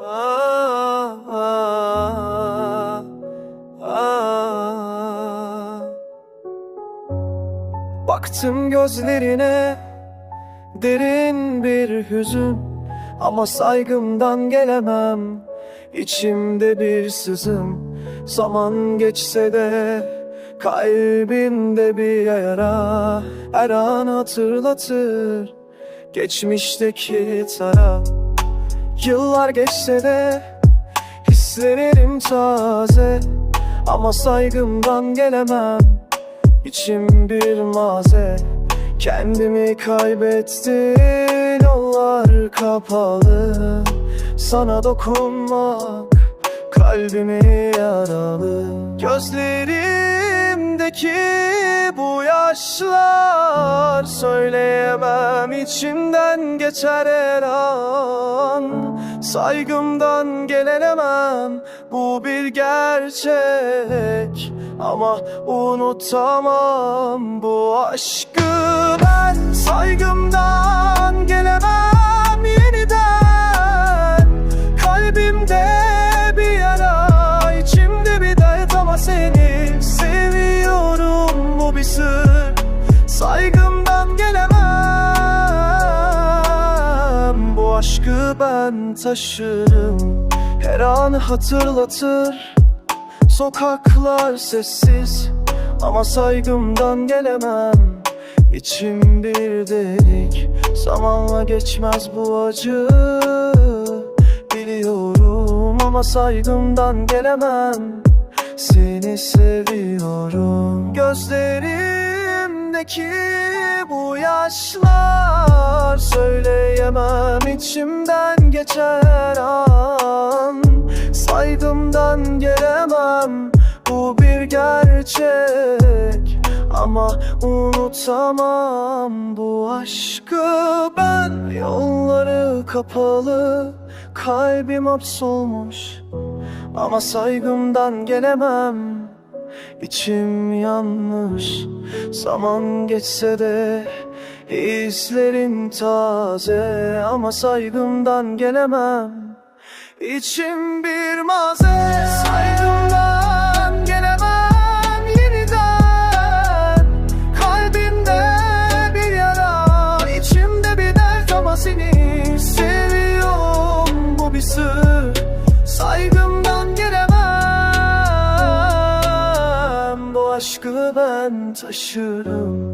Ah, ah, ah, Baktım gözlerine derin bir hüzün. Ama saygımdan gelemem içimde bir sızım Zaman geçse de kalbimde bir yara. Her an hatırlatır geçmişteki taraf Yıllar geçse de Hislerim taze Ama saygımdan gelemem. İçim bir maze Kendimi kaybettim Yollar kapalı Sana dokunmak Kalbimi yaralı. Gözlerimdeki bu yaşlar Söyleyemem içimden geçer her an. Saygımdan gelenemem Bu bir gerçek. Ama unutamam bu aşkı ben. Saygımdan gelemem yeniden. Kalbimde bir yara içimde bir dert ama seni ben taşırım. Her an hatırlatır. Sokaklar sessiz Ama saygımdan gelemem. İçim bir delik Zamanla geçmez bu acı. Biliyorum ama saygımdan gelemem. Seni seviyorum. Gözlerimdeki bu yaşlar Söyleyemem içimden geçer an. Saygımdan gelemem Bu bir gerçek. Ama unutamam bu aşkı ben. Yolları kapalı Kalbim hapsolmuş. Ama saygımdan gelemem İçim yanmış Zaman geçse de Hislerim taze Ama saygımdan gelemem. İçim bir maze Saygımdan gelemem yeniden. Kalbimde bir yara içimde bir dert ama seni seviyorum. Bu bir sır aşkı ben taşırım